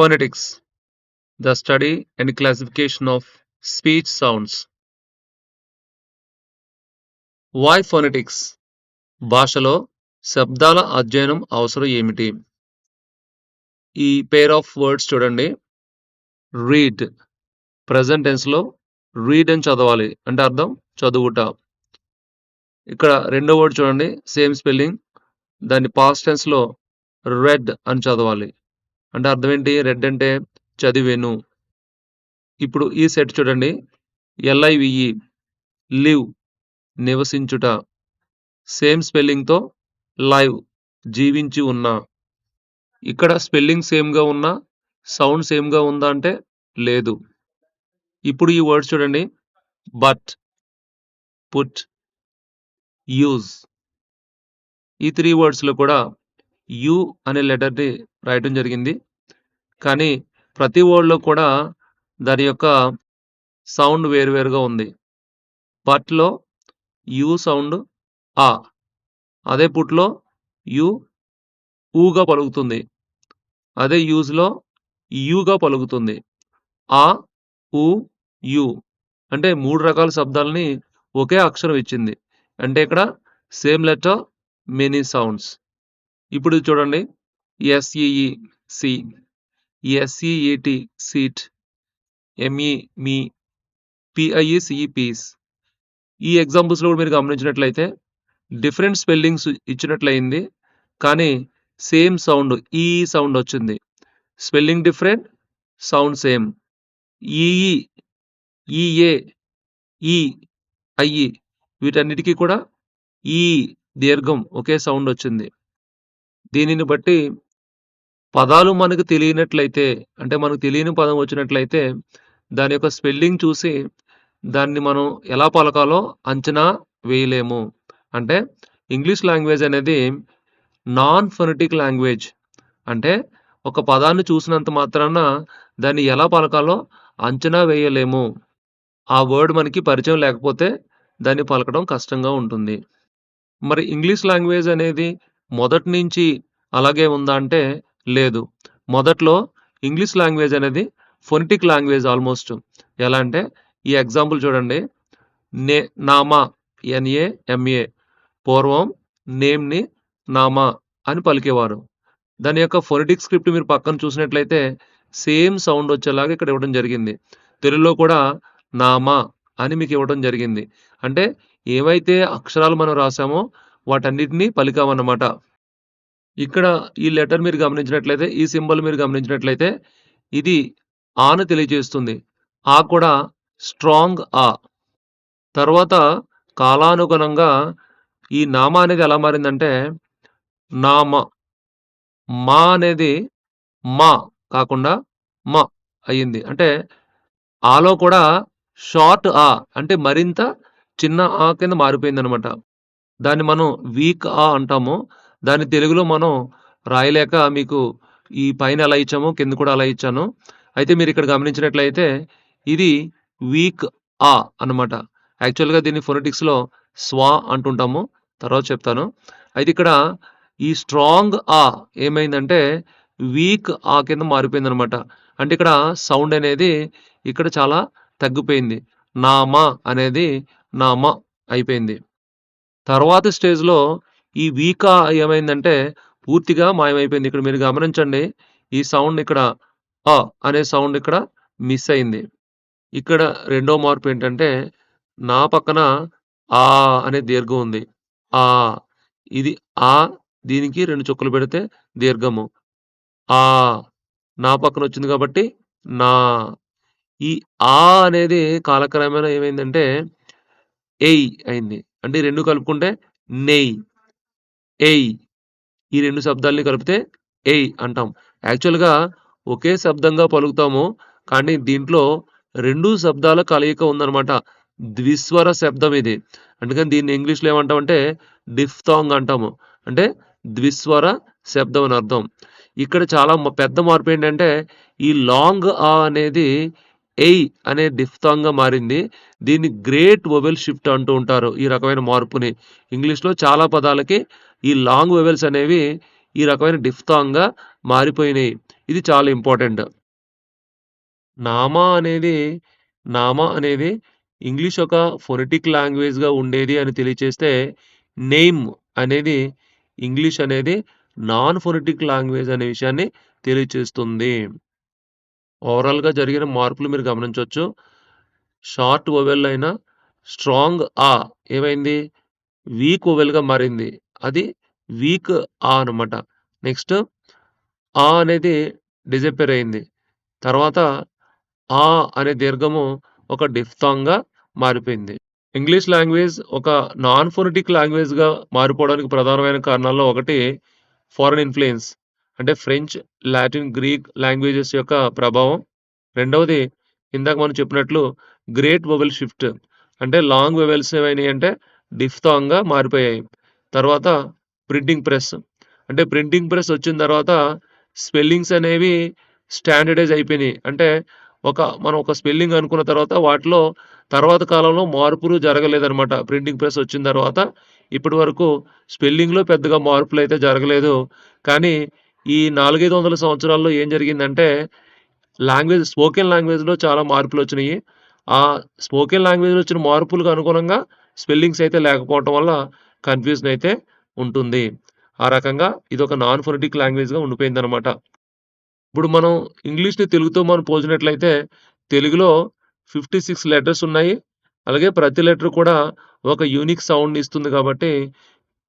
Phonetics The study and classification of speech sounds. Why phonetics? భాషలో శబ్దాల అధ్యయనం అవసరం ఏమిటి? ఈ పేర్ ఆఫ్ వర్డ్స్ చూడండి. రీడ్ ప్రజెంట్ టెన్స్లో రీడ్ అని చదవాలి. అంటే అర్థం చదువుట. ఇక్కడ రెండో వర్డ్ చూడండి. సేమ్ స్పెల్లింగ్ దాన్ని పాస్ట్ టెన్స్లో రెడ్ అని చదవాలి. అంటే అర్థం ఏంటి రెడ్ అంటే చదివేను. ఇప్పుడు ఈ సెట్ చూడండి. L I V E live నివసించుట. Same స్పెల్లింగ్తో లైవ్ జీవించి ఉన్నా. ఇక్కడ స్పెల్లింగ్ సేమ్గా ఉన్నా సౌండ్ సేమ్గా ఉందా అంటే లేదు. ఇప్పుడు ఈ వర్డ్స్ చూడండి. But put use. ఈ త్రీ వర్డ్స్లో కూడా యు అనే లెటర్ని రాయటం జరిగింది. కానీ ప్రతి వర్డ్లో కూడా దాని యొక్క సౌండ్ వేరువేరుగా ఉంది. బట్లో యు సౌండ్ ఆ అదే పుట్లో యు ఊగా పలుకుతుంది. అదే యూజ్లో యుగా పలుకుతుంది. ఆ ఉ యు అంటే మూడు రకాల శబ్దాలని ఒకే అక్షరం ఇచ్చింది. అంటే ఇక్కడ సేమ్ లెటర్ మెనీ సౌండ్స్. ఇప్పుడు చూడండి. S E E see S E E T seat M E me P I E సిఈపిఈస్ ఈ ఎగ్జాంపుల్స్లో కూడా మీరు గమనించినట్లయితే డిఫరెంట్ స్పెల్లింగ్స్ ఇచ్చినట్లయింది. కానీ సేమ్ సౌండ్ ఈ సౌండ్ వచ్చింది. Spelling different sound same E E E A E I E వీటన్నిటికీ కూడా ఈ దీర్ఘం ఒకే సౌండ్ వచ్చింది. దీనిని బట్టి పదాలు మనకు తెలియనట్లయితే అంటే మనకు తెలియని పదం వచ్చినట్లయితే దాని యొక్క స్పెల్లింగ్ చూసి దాన్ని మనం ఎలా పలకాలో అంచనా వేయలేము. అంటే ఇంగ్లీష్ లాంగ్వేజ్ అనేది నాన్ ఫొనెటిక్ లాంగ్వేజ్. అంటే ఒక పదాన్ని చూసినంత మాత్రాన దాన్ని ఎలా పలకాలో అంచనా వేయలేము. ఆ వర్డ్ మనకి పరిచయం లేకపోతే దాన్ని పలకడం కష్టంగా ఉంటుంది. మరి ఇంగ్లీష్ లాంగ్వేజ్ అనేది మొదటి నుంచి అలాగే ఉందా అంటే లేదు. మొదట్లో ఇంగ్లీష్ లాంగ్వేజ్ అనేది ఫొనిటిక్ లాంగ్వేజ్ ఆల్మోస్ట్. ఎలా అంటే ఈ ఎగ్జాంపుల్ చూడండి. నే నామా ఎన్ఏ ఎంఏ. పూర్వం నేమ్ని నామా అని పలికేవారు. దాని యొక్క ఫొనిటిక్ స్క్రిప్ట్ మీరు పక్కన చూసినట్లయితే సేమ్ సౌండ్ వచ్చేలాగా ఇక్కడ ఇవ్వడం జరిగింది. తెలుగులో కూడా నామా అని మీకు ఇవ్వడం జరిగింది. అంటే ఏవైతే అక్షరాలు మనం రాసామో వాటన్నిటినీ పలికామన్నమాట ఇక్కడ ఈ లెటర్ మీరు గమనించినట్లయితే ఈ సింబల్ మీరు గమనించినట్లయితే ఇది ఆను తెలియజేస్తుంది. ఆ కూడా స్ట్రాంగ్ ఆ. తర్వాత కాలానుగుణంగా ఈ నామ అనేది ఎలా మారిందంటే నామ. మా అనేది మా కాకుండా మ అయ్యింది. అంటే ఆలో కూడా షార్ట్ ఆ అంటే మరింత చిన్న ఆ కింద మారిపోయింది అనమాట దాన్ని మనం వీక్ ఆ అంటాము. దాన్ని తెలుగులో మనం రాయలేక మీకు ఈ పైన అలా ఇచ్చాము కింద కూడా అలా ఇచ్చాను. అయితే మీరు ఇక్కడ గమనించినట్లయితే ఇది వీక్ ఆ అన్నమాట. యాక్చువల్గా దీన్ని ఫొనెటిక్స్లో స్వా అంటుంటాము. తర్వాత చెప్తాను. అయితే ఇక్కడ ఈ స్ట్రాంగ్ ఆ ఏమైందంటే వీక్ ఆ కింద మారిపోయింది అనమాట అంటే ఇక్కడ సౌండ్ అనేది ఇక్కడ చాలా తగ్గిపోయింది. నామ అనేది నామ అయిపోయింది. తర్వాత స్టేజ్లో ఈ వీకా ఏమైందంటే పూర్తిగా మాయమైపోయింది. ఇక్కడ మీరు గమనించండి ఈ సౌండ్ ఇక్కడ అ అనే సౌండ్ ఇక్కడ మిస్ అయింది. ఇక్కడ రెండో మార్పు ఏంటంటే నా పక్కన ఆ అనే దీర్ఘం ఉంది. ఆ ఇది ఆ దీనికి రెండు చుక్కలు పెడితే దీర్ఘము. ఆ నా పక్కన వచ్చింది కాబట్టి నా. ఈ ఆ అనేది కాలక్రమేణా ఏమైందంటే ఎయ్ అయింది. అంటే రెండు కలుపుకుంటే నెయ్ ఎయ్ ఈ రెండు శబ్దాల్ని కలిపితే ఎయ్ అంటాం. యాక్చువల్గా ఒకే శబ్దంగా పలుకుతాము కానీ దీంట్లో రెండు శబ్దాల కలయిక ఉందన్నమాట. ద్విస్వర శబ్దం ఇది. అందుకని దీన్ని ఇంగ్లీష్లో ఏమంటామంటే డిఫ్థాంగ్ అంటాము. అంటే ద్విస్వర శబ్దం అని అర్థం. ఇక్కడ చాలా పెద్ద మార్పు ఏంటంటే ఈ లాంగ్ ఆ అనేది ఎయ్ అనే డిఫ్తాంగా మారింది దీన్ని గ్రేట్ వెవెల్ షిఫ్ట్ అంటూ ఉంటారు ఈ రకమైన మార్పుని ఇంగ్లీష్లో చాలా పదాలకి ఈ లాంగ్ వెవెల్స్ అనేవి ఈ రకమైన డిఫ్తాంగ్గా మారిపోయినాయి ఇది చాలా ఇంపార్టెంట్. నామా అనేది నామా అనేది ఇంగ్లీష్ ఒక ఫొనెటిక్ లాంగ్వేజ్‌గా ఉండేది అని తెలియచేస్తే, నేమ్ అనేది ఇంగ్లీష్ అనేది నాన్ ఫొనెటిక్ లాంగ్వేజ్ అనే విషయాన్ని తెలియచేస్తుంది. ఓవరాల్‌గా జరిగిన మార్పులు మీరు గమనించవచ్చు షార్ట్ ఓవెల్ అయిన స్ట్రాంగ్ ఆ ఏమైంది? వీక్ ఓవెల్గా మారింది. అది వీక్ ఆ అనమాట. నెక్స్ట్ ఆ అనేది డిజపేర్ అయింది. తర్వాత ఆ అనే దీర్ఘము ఒక డిఫ్తాంగ్గా మారిపోయింది. ఇంగ్లీష్ లాంగ్వేజ్ ఒక నాన్ ఫొనెటిక్ లాంగ్వేజ్‌గా మారిపోవడానికి ప్రధానమైన కారణాల్లో ఒకటి ఫారెన్ ఇన్ఫ్లుయెన్స్ అంటే ఫ్రెంచ్, లాటిన్, గ్రీక్ లాంగ్వేజెస్ యొక్క ప్రభావం. రెండవది ఇందాక మనం చెప్పినట్లు గ్రేట్ వెవెల్ షిఫ్ట్. అంటే లాంగ్ వెవెల్స్ ఏమైనాయి అంటే డిఫ్థాంగ్‌గా మారిపోయాయి. తర్వాత ప్రింటింగ్ ప్రెస్. అంటే ప్రింటింగ్ ప్రెస్ వచ్చిన తర్వాత స్పెల్లింగ్స్ అనేవి స్టాండర్డైజ్ అయిపోయినాయి. అంటే ఒక మనం ఒక స్పెల్లింగ్ అనుకున్న తర్వాత వాటిలో తర్వాత కాలంలో మార్పులు జరగలేదనమాట. ప్రింటింగ్ ప్రెస్ వచ్చిన తర్వాత ఇప్పటి వరకు స్పెల్లింగ్‌లో పెద్దగా మార్పులు అయితే జరగలేదు. కానీ ఈ 4, 500 సంవత్సరాల్లో ఏం జరిగిందంటే లాంగ్వేజ్ స్పోకెన్ లాంగ్వేజ్‌లో చాలా మార్పులు వచ్చినాయి ఆ స్పోకెన్ లాంగ్వేజ్‌లో వచ్చిన మార్పులకు అనుగుణంగా స్పెల్లింగ్స్ అయితే లేకపోవటం వల్ల కన్‌ఫ్యూజన్ అయితే ఉంటుంది. ఆ రకంగా ఇదొక నాన్ ఫొనెటిక్ లాంగ్వేజ్‌గా ఉండిపోయింది అనమాట ఇప్పుడు మనం ఇంగ్లీష్‌ని తెలుగుతో మనం పోల్చినట్లయితే తెలుగులో 56 లెటర్స్ ఉన్నాయి. అలాగే ప్రతి లెటర్ కూడా ఒక యూనిక్ సౌండ్ ఇస్తుంది కాబట్టి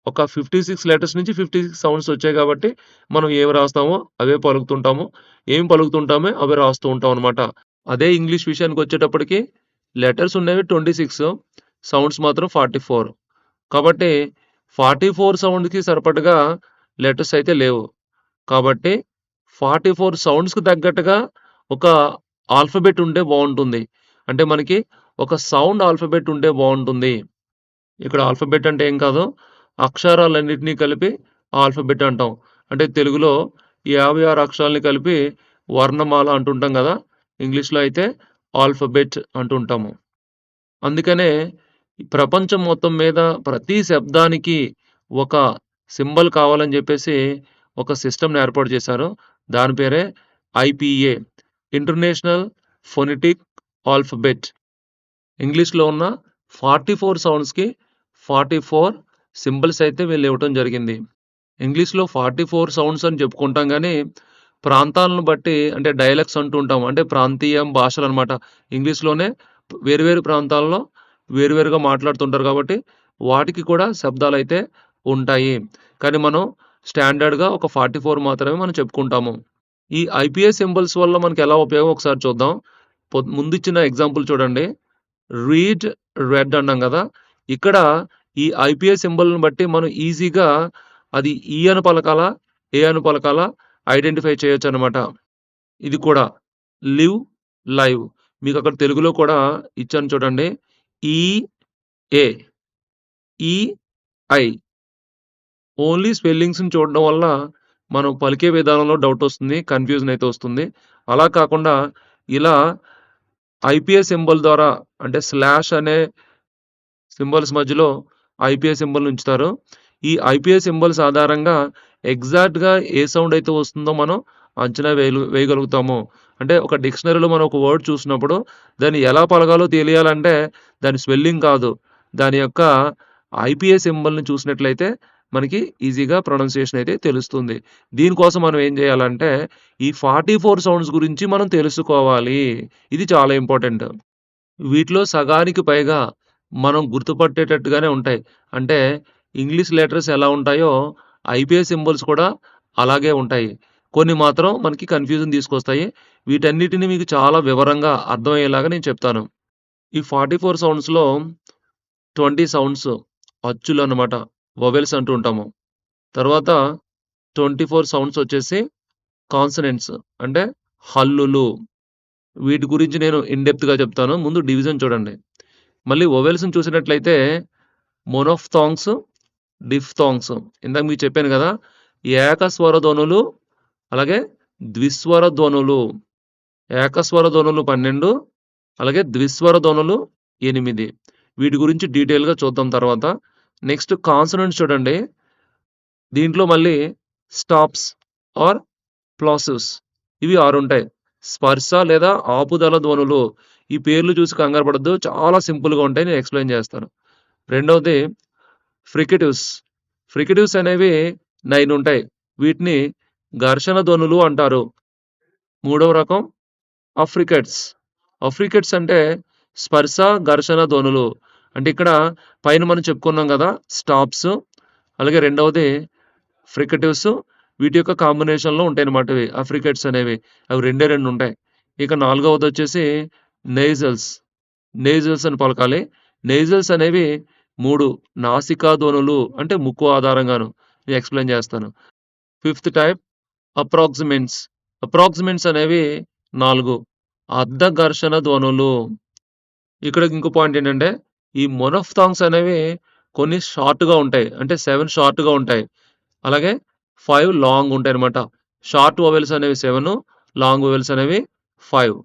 ఒక 56 లెటర్స్ నుంచి 56 సౌండ్స్ వచ్చాయి కాబట్టి మనం ఏమి రాస్తామో అవే పలుకుతుంటాము. ఏం పలుకుతుంటామో అవే రాస్తూ ఉంటాం అనమాట. అదే ఇంగ్లీష్ విషయానికి వచ్చేటప్పటికి లెటర్స్ ఉన్నవి 26 సౌండ్స్ మాత్రం 44. కాబట్టి 44 సౌండ్‌కి సరిపడగా లెటర్స్ అయితే లేవు. కాబట్టి 44 సౌండ్స్‌కి తగ్గట్టుగా ఒక ఆల్ఫబెట్ ఉంటే బాగుంటుంది అంటే మనకి ఒక సౌండ్ ఆల్ఫబెట్ ఉంటే బాగుంటుంది ఇక్కడ ఆల్ఫబెట్ అంటే ఏం కాదు. అక్షరాలన్నిటిని కలిపి ఆల్ఫబెట్ అంటాం. అంటే తెలుగులో 56 అక్షరాల్ని కలిపి వర్ణమాల అంటుంటాం కదా ఇంగ్లీష్‌లో అయితే ఆల్ఫబెట్ అంటుంటాము. అందుకనే ప్రపంచం మొత్తం మీద ప్రతి శబ్దానికి ఒక సింబల్ కావాలని చెప్పేసి ఒక సిస్టమ్‌ని ఏర్పాటు చేశారు. దాని పేరే ఐపీఏ ఇంటర్నేషనల్ ఫొనిటిక్ ఆల్ఫబెట్ ఇంగ్లీష్‌లో ఉన్న 44 సౌండ్స్‌కి 44 సింబల్స్ అయితే వీళ్ళు ఇవ్వటం జరిగింది. ఇంగ్లీష్‌లో 44 సౌండ్స్ అని చెప్పుకుంటాం కానీ ప్రాంతాలను బట్టి అంటే డైలెక్ట్స్ అంటూ ఉంటాం. అంటే ప్రాంతీయం భాషలు అనమాట ఇంగ్లీష్‌లోనే వేరు వేరు ప్రాంతాల్లో వేరువేరుగా మాట్లాడుతుంటారు కాబట్టి వాటికి కూడా శబ్దాలు అయితే ఉంటాయి. కానీ మనం స్టాండర్డ్‌గా ఒక 44 మాత్రమే మనం చెప్పుకుంటాము. ఈ ఐపీఏ సింబల్స్ వల్ల మనకి ఎలా ఉపయోగం ఒకసారి చూద్దాం. పొద్ ముందిచ్చిన ఎగ్జాంపుల్ చూడండి. రీడ్, రెడ్ అన్నాం కదా ఇక్కడ ఈ ఐపీఏ సింబల్‌ని బట్టి మనం ఈజీగా అది ఈ అను పలకాల ఏ అను పలకాల ఐడెంటిఫై చేయొచ్చనమాట. ఇది కూడా లివ్, లైవ్ మీకు అక్కడ తెలుగులో కూడా ఇచ్చాను చూడండి. ఈ, ఏ, ఈ, ఐ. ఓన్లీ స్పెల్లింగ్స్‌ని చూడడం వల్ల మనం పలికే విధానంలో డౌట్ వస్తుంది కన్‌ఫ్యూజన్ అయితే వస్తుంది. అలా కాకుండా ఇలా ఐపీఏ సింబల్ ద్వారా అంటే స్లాష్ అనే సింబల్స్ మధ్యలో ఐపీఎస్ సింబల్‌ని ఉంచుతారు. ఈ ఐపీఎస్ సింబల్స్ ఆధారంగా ఎగ్జాక్ట్‌గా ఏ సౌండ్ అయితే వస్తుందో మనం అంచనా వేయలు వేయగలుగుతాము. అంటే ఒక డిక్షనరీలో మనం ఒక వర్డ్ చూసినప్పుడు దాన్ని ఎలా పలగాలో తెలియాలంటే దాని స్పెల్లింగ్ కాదు. దాని యొక్క ఐపీఏ సింబల్‌ని చూసినట్లయితే మనకి ఈజీగా ప్రొనౌన్సియేషన్ అయితే తెలుస్తుంది. దీనికోసం మనం ఏం చేయాలంటే ఈ 44 సౌండ్స్ గురించి మనం తెలుసుకోవాలి. ఇది చాలా ఇంపార్టెంట్. వీటిలో సగానికి పైగా మనం గుర్తుపట్టేటట్టుగానే ఉంటాయి. అంటే ఇంగ్లీష్ లెటర్స్ ఎలా ఉంటాయో ఐపీఏ సింబల్స్ కూడా అలాగే ఉంటాయి. కొన్ని మాత్రం మనకి కన్‌ఫ్యూజన్ తీసుకొస్తాయి. వీటన్నిటిని మీకు చాలా వివరంగా అర్థమయ్యేలాగా నేను చెప్తాను. ఈ 44 సౌండ్స్‌లో 20 సౌండ్స్ అచ్చులు అనమాట వొవెల్స్ అంటూ ఉంటాము. తర్వాత 24 సౌండ్స్ వచ్చేసి కాన్సనెంట్స్ అంటే హల్లులు. వీటి గురించి నేను ఇన్డెప్త్గా చెప్తాను. ముందు డివిజన్ చూడండి. మళ్ళీ వొవెల్స్‌ని చూసినట్లయితే మోనోఫ్థాంగ్స్, డిఫ్థాంగ్స్. ఇందాక మీకు చెప్పాను కదా ఏకస్వర ధ్వనులు, అలాగే ద్విస్వర ధ్వనులు. ఏకస్వర ధ్వనులు 12 అలాగే ద్విస్వర ధ్వనులు ఎనిమిది వీటి గురించి డీటెయిల్‌గా చూద్దాం తర్వాత. నెక్స్ట్ కాన్సనెంట్స్ చూడండి. దీంట్లో మళ్ళీ స్టాప్స్ ఆర్ ప్లాసివ్స్ ఇవి ఆరు ఉంటాయి. స్పర్శ లేదా ఆపుదల ధ్వనులు. ఈ పేర్లు చూసి కంగారు పడద్దు చాలా సింపుల్‌గా ఉంటాయి. నేను ఎక్స్‌ప్లెయిన్ చేస్తాను. రెండవది ఫ్రికెటివ్స్ ఫ్రికెటివ్స్ అనేవి నైన్ ఉంటాయి. వీటిని ఘర్షణ ధ్వనులు అంటారు. మూడవ రకం అఫ్రికెట్స్ అఫ్రికెట్స్ అంటే స్పర్శ, ఘర్షణ ధ్వనులు. అంటే ఇక్కడ పైన మనం చెప్పుకున్నాం కదా స్టాప్స్. అలాగే రెండవది ఫ్రికెటివ్స్ వీటి యొక్క కాంబినేషన్‌లో ఉంటాయన్నమాట ఇవి. అఫ్రికెట్స్ అనేవి. అవి రెండే రెండు ఉంటాయి. ఇక నాలుగవది వచ్చేసి నేజల్స్. నేజల్స్ అని పలకాలి. నేజల్స్ అనేవి మూడు నాసికా ధ్వనులు అంటే ముక్కు ఆధారంగాను. నేను ఎక్స్‌ప్లెయిన్ చేస్తాను. Fifth type అప్రాక్సిమెంట్స్. అప్రాక్సిమెంట్స్ అనేవి నాలుగు అర్ధ ఘర్షణ ధ్వనులు. ఇక్కడ ఇంకో పాయింట్ ఏంటంటే ఈ మొనఫ్థాంగ్స్ అనేవి కొన్ని షార్ట్‌గా ఉంటాయి. అంటే సెవెన్ షార్ట్‌గా ఉంటాయి. అలాగే ఫైవ్ లాంగ్ ఉంటాయి అనమాట షార్ట్ ఓవెల్స్ అనేవి సెవెన్ లాంగ్ ఓవెల్స్ అనేవి five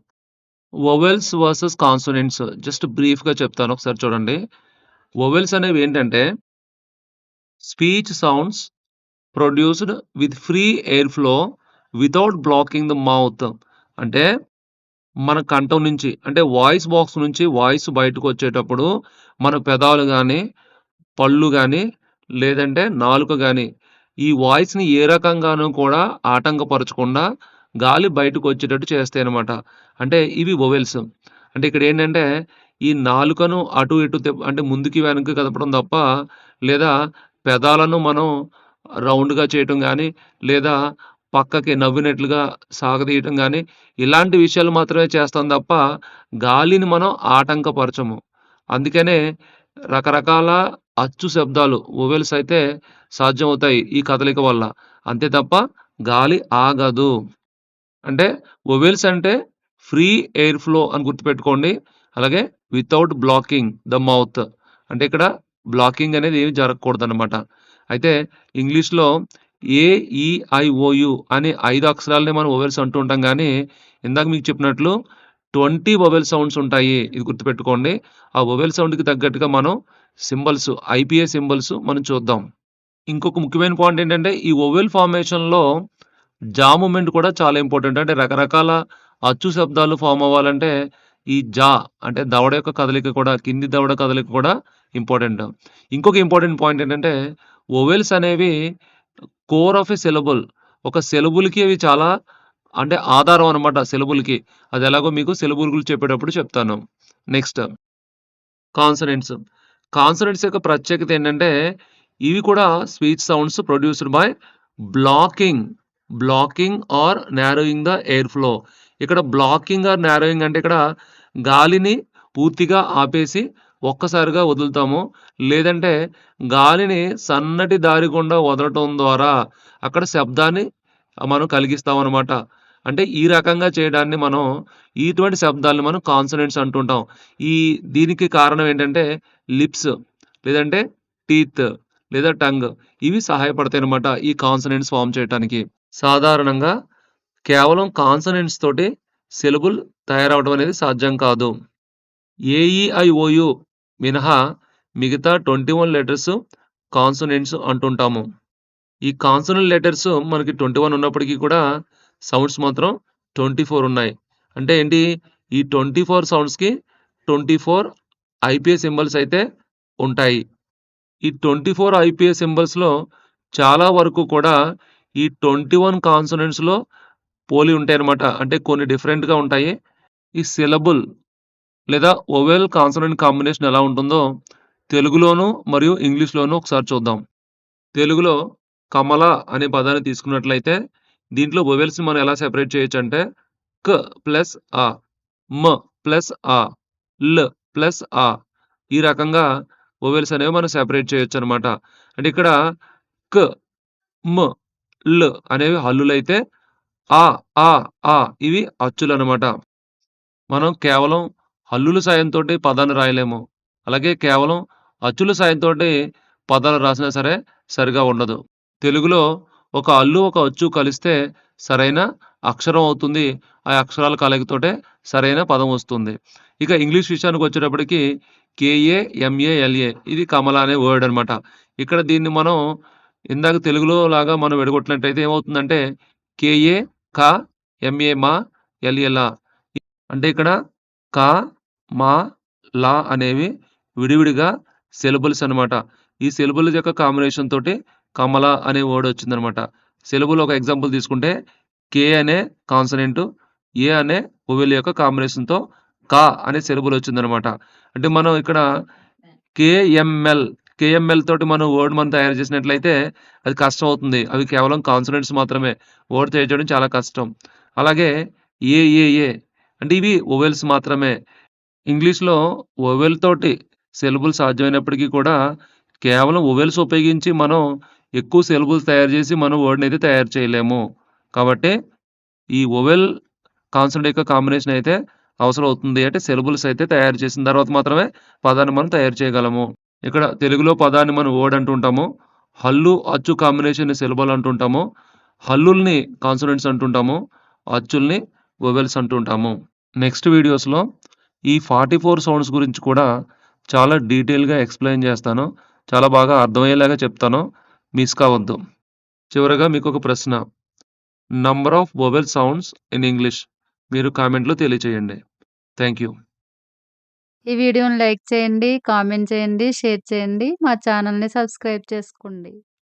vowels versus consonants just బ్రీఫ్‌గా చెప్తాను. ఒకసారి చూడండి. వొవెల్స్ అనేవి ఏంటంటే speech sounds produced with free air flow without blocking the mouth. అంటే మన కంఠం నుంచి అంటే వాయిస్ బాక్స్ నుంచి వాయిస్ బయటకు వచ్చేటప్పుడు మన పెదాలు కానీ పళ్ళు కానీ లేదంటే నాలుక కానీ ఈ వాయిస్‌ని ఏ రకంగానూ కూడా ఆటంకపరచకుండా గాలి బయటకు వచ్చేటట్టు చేస్తాయి అనమాట అంటే ఇవి వొవెల్స్. అంటే ఇక్కడ ఏంటంటే ఈ నాలుకను అటు ఇటు అంటే ముందుకి వెనక్కి కదపడం తప్ప లేదా పెదాలను మనం రౌండ్‌గా చేయటం కానీ లేదా పక్కకి నవ్వినట్లుగా సాగదీయటం కానీ ఇలాంటి విషయాలు మాత్రమే చేస్తాం తప్ప గాలిని మనం ఆటంకపరచము. అందుకనే రకరకాల అచ్చు శబ్దాలు ఓవెల్స్ అయితే సాధ్యమవుతాయి ఈ కదలిక వల్ల. అంతే తప్ప గాలి ఆగదు. అంటే ఒవెల్స్ అంటే ఫ్రీ ఎయిర్ ఫ్లో అని గుర్తుపెట్టుకోండి. అలాగే వితౌట్ బ్లాకింగ్ ద మౌత్. అంటే ఇక్కడ బ్లాకింగ్ అనేది ఏమి జరగకూడదన్నమాట. అయితే ఇంగ్లీష్‌లో ఏ, అనే ఐదు అక్షరాలనే మనం ఓవెల్స్ అంటూ ఉంటాం కానీ ఇందాక మీకు చెప్పినట్లు 20 వొవెల్ సౌండ్స్ ఉంటాయి. ఇది గుర్తుపెట్టుకోండి. ఆ వొవెల్ సౌండ్‌కి తగ్గట్టుగా మనం సింబల్స్ ఐపీఏ సింబల్స్ మనం చూద్దాం. ఇంకొక ముఖ్యమైన పాయింట్ ఏంటంటే ఈ ఓవెల్ ఫార్మేషన్‌లో జా మూమెంట్ కూడా చాలా ఇంపార్టెంట్. అంటే రకరకాల అచ్చు శబ్దాలు ఫామ్ అవ్వాలంటే ఈ జా అంటే దవడ యొక్క కదలిక కూడా కింది దవడ కదలిక కూడా ఇంపార్టెంట్. ఇంకొక ఇంపార్టెంట్ పాయింట్ ఏంటంటే ఓవెల్స్ అనేవి కోర్ ఆఫ్ ఎ సిలబుల్. ఒక సెలబుల్కి అవి చాలా అంటే ఆధారం అనమాట సెలబుల్కి అది ఎలాగో మీకు సెలబుల్ గురించి చెప్పేటప్పుడు చెప్తాను. నెక్స్ట్ కాన్సనెంట్స్ కాన్సనెంట్స్ యొక్క ప్రత్యేకత ఏంటంటే ఇవి కూడా speech sounds produced by blocking, blocking or narrowing the air flow. ఇక్కడ బ్లాకింగ్ ఆర్ నారోయింగ్ అంటే ఇక్కడ గాలిని పూర్తిగా ఆపేసి ఒక్కసారిగా వదులుతాము. లేదంటే గాలిని సన్నటి దారి గుండా వదలటం ద్వారా అక్కడ శబ్దాన్ని మనం కలిగిస్తామన్నమాట. అంటే ఈ రకంగా చేయడాన్ని మనం ఇటువంటి శబ్దాల్ని మనం కాన్సనెంట్స్ అంటుంటాం. ఈ దీనికి కారణం ఏంటంటే లిప్స్ లేదంటే టీత్ లేదా టంగ్ ఇవి సహాయపడతాయి అనమాట ఈ కాన్సనెంట్స్ ఫామ్ చేయటానికి. సాధారణంగా కేవలం కాన్సనెంట్స్ తోటి సిలబుల్ తయారవడం అనేది సాధ్యం కాదు. ఏఈఐఓయు మినహా మిగతా 21 లెటర్స్ కాన్సనెంట్స్ అంటుంటాము. ఈ కాన్సనెంట్ లెటర్స్ మనకి 21 ఉన్నప్పటికీ కూడా సౌండ్స్ మాత్రం 24 ఉన్నాయి. అంటే ఏంటి? ఈ 24 సౌండ్స్‌కి 24 ఐపీఏ సింబల్స్ అయితే ఉంటాయి. ఈ 24 ఐపీఏ సింబల్స్‌లో చాలా వరకు కూడా ఈ ట్వంటీ వన్ కాన్సనెంట్స్లో పోలి ఉంటాయి అనమాట అంటే కొన్ని డిఫరెంట్‌గా ఉంటాయి. ఈ సిలబుల్ లేదా ఓవెల్ కాన్సనెంట్ కాంబినేషన్ ఎలా ఉంటుందో తెలుగులోను మరియు ఇంగ్లీష్‌లోను ఒకసారి చూద్దాం. తెలుగులో కమల అనే పదాన్ని తీసుకున్నట్లయితే దీంట్లో ఓవెల్స్ని మనం ఎలా సెపరేట్ చేయొచ్చంటే క ప్లస్ ఆ మ ప్లస్ ఆ ల్ ప్లస్ ఆ ఈ రకంగా వొవెల్స్ అనేవి మనం సెపరేట్ చేయొచ్చన్నమాట. అంటే ఇక్కడ క మ ల్ అనేవి హల్లులైతే ఆ ఆ, ఆ ఇవి అచ్చులు అనమాట మనం కేవలం హల్లుల సాయంతో పదాన్ని రాయలేము. అలాగే కేవలం అచ్చుల సాయంతోటి పదాలు రాసినా సరే సరిగా ఉండదు. తెలుగులో ఒక హల్లు, ఒక అచ్చు కలిస్తే సరైన అక్షరం అవుతుంది. ఆ అక్షరాల కలయికతోటే సరైన పదం వస్తుంది. ఇక ఇంగ్లీష్ విషయానికి వచ్చేటప్పటికి కేఏ, ఎంఏఎల్ఏ ఇది కమల అనే వర్డ్ అనమాట ఇక్కడ దీన్ని మనం ఇందాక తెలుగులో లాగా మనం విడగొట్టినట్టయితే ఏమవుతుందంటే కేఏ, క ఎంఏ మా, ఎల్ఏలా అంటే ఇక్కడ క, మా, లా అనేవి విడివిడిగా సిలబుల్స్ అనమాట ఈ సిలబుల్స్ యొక్క కాంబినేషన్ తోటి కమల అనే వర్డ్ వచ్చిందనమాట సిలబుల్ ఒక ఎగ్జాంపుల్ తీసుకుంటే కే అనే కాన్సనెంట్, ఏ అనే ఓవెల్ యొక్క కాంబినేషన్‌తో క అనే సిలబుల్ వచ్చిందనమాట అంటే మనం ఇక్కడ కేఎంఎల్, కేఎంఎల్ తోటి మనం వర్డ్ మనం తయారు చేసినట్లయితే అది కష్టం అవుతుంది. అవి కేవలం కాన్సనెంట్స్ మాత్రమే. వర్డ్ తయారు చేయడం చాలా కష్టం. అలాగే ఏఏఏ అంటే ఇవి ఓవెల్స్ మాత్రమే. ఇంగ్లీష్‌లో ఓవెల్ తోటి సిలబుల్ సాధ్యమైనప్పటికీ కూడా కేవలం ఓవెల్స్ ఉపయోగించి మనం ఎక్కువ సిలబుల్స్ తయారు చేసి మనం వర్డ్ని అయితే తయారు చేయలేము. కాబట్టి ఈ ఓవెల్ కాన్సనెంట్ యొక్క కాంబినేషన్ అయితే అవసరం అవుతుంది. అంటే సిలబుల్స్ అయితే తయారు చేసిన తర్వాత మాత్రమే పదాన్ని మనం తయారు చేయగలము. ఇక్కడ తెలుగులో పదాన్ని మనం వర్డ్ అంటుంటాము. హల్లు, అచ్చు కాంబినేషన్‌ని సిలబల్ అంటుంటాము. హల్లుల్ని కాన్సనెంట్స్ అంటుంటాము. అచ్చుల్ని వొవెల్స్ అంటుంటాము. నెక్స్ట్ వీడియోస్‌లో ఈ 44 సౌండ్స్ గురించి కూడా చాలా డీటెయిల్‌గా ఎక్స్‌ప్లెయిన్ చేస్తాను. చాలా బాగా అర్థమయ్యేలాగా చెప్తాను. మిస్ కావద్దు. చివరగా మీకొక ప్రశ్న. Number of vowel sounds in English మీరు కామెంట్‌లో తెలియచేయండి. Thank you. ఈ వీడియోని లైక్ చేయండి, కామెంట్ చేయండి, షేర్ చేయండి. మా ఛానల్ని సబ్స్క్రైబ్ చేసుకోండి.